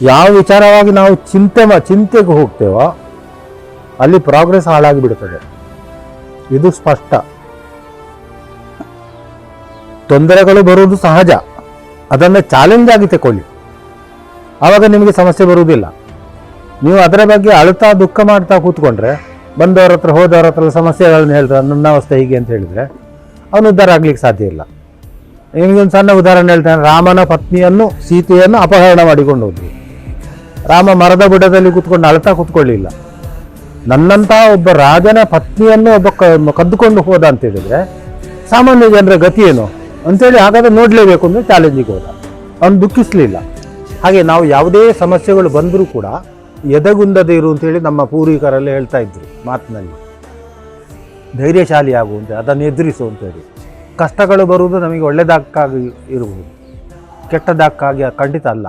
ಯಾವ ವಿಚಾರವಾಗಿ ನಾವು ಚಿಂತೆ ಚಿಂತೆಗೆ ಹೋಗ್ತೇವೋ ಅಲ್ಲಿ ಪ್ರೋಗ್ರೆಸ್ ಹಾಳಾಗಿ ಬಿಡುತ್ತದೆ ಇದು ಸ್ಪಷ್ಟ. ತೊಂದರೆಗಳು ಬರುವುದು ಸಹಜ. ಅದನ್ನು ಚಾಲೆಂಜ್ ಆಗಿ ತಗೊಳ್ಳಿ ಆವಾಗ ನಿಮಗೆ ಸಮಸ್ಯೆ ಬರುವುದಿಲ್ಲ. ನೀವು ಅದರ ಬಗ್ಗೆ ಅಳುತ್ತಾ ದುಃಖ ಮಾಡ್ತಾ ಕೂತ್ಕೊಂಡ್ರೆ, ಬಂದವರ ಹತ್ರ, ಹೋದವರ ಹತ್ರ ಸಮಸ್ಯೆಗಳನ್ನು ಹೇಳ್ತಾರೆ, ನನ್ನ ಅವಸ್ಥೆ ಹೀಗೆ ಅಂತ ಹೇಳಿದರೆ ಅವನು ಉದ್ಧಾರ ಆಗ್ಲಿಕ್ಕೆ ಸಾಧ್ಯ ಇಲ್ಲ. ನಿಮಗೊಂದು ಸಣ್ಣ ಉದಾಹರಣೆ ಹೇಳ್ತಾನೆ. ರಾಮನ ಪತ್ನಿಯನ್ನು, ಸೀತೆಯನ್ನು ಅಪಹರಣ ಮಾಡಿಕೊಂಡು ಹೋದ್ರು ರಾಮ ಮರದ ಬುಡದಲ್ಲಿ ಕೂತ್ಕೊಂಡು ಅಳತಾ ಕೂತ್ಕೊಳ್ಳಿಲ್ಲ. ನನ್ನಂತಹ ಒಬ್ಬ ರಾಜನ ಪತ್ನಿಯನ್ನು ಒಬ್ಬ ಕದ್ದುಕೊಂಡು ಹೋದ ಅಂತ ಹೇಳಿದ್ರೆ, ಸಾಮಾನ್ಯ ಜನರ ಗತಿ ಏನು? ಅಂತೇಳಿ ಹಾಗಾದ್ರೆ ನೋಡಲೇಬೇಕು ಅಂದ್ರೆ ಚಾಲೆಂಜಿಗೆ ಹೋದ. ಅವನು ದುಃಖಿಸ್ಲಿಲ್ಲ. ಹಾಗೆ ನಾವು ಯಾವುದೇ ಸಮಸ್ಯೆಗಳು ಬಂದರೂ ಕೂಡ ಎದಗುಂದದೆ ಇರು ಅಂತೇಳಿ ನಮ್ಮ ಪೂರ್ವಿಕರೆಲ್ಲ ಹೇಳ್ತಾ ಇದ್ರು ಮಾತಿನಲ್ಲಿ. ಧೈರ್ಯಶಾಲಿ ಆಗುವಂತೆ ಅದನ್ನು ಎದುರಿಸು ಅಂತೇಳಿ ಕಷ್ಟಗಳು ಬರುವುದು ನಮಗೆ ಒಳ್ಳೆಯದಕ್ಕಾಗಿ ಇರಬಹುದು ಕೆಟ್ಟದಕ್ಕಾಗಿ, ಖಂಡಿತ ಅಲ್ಲ.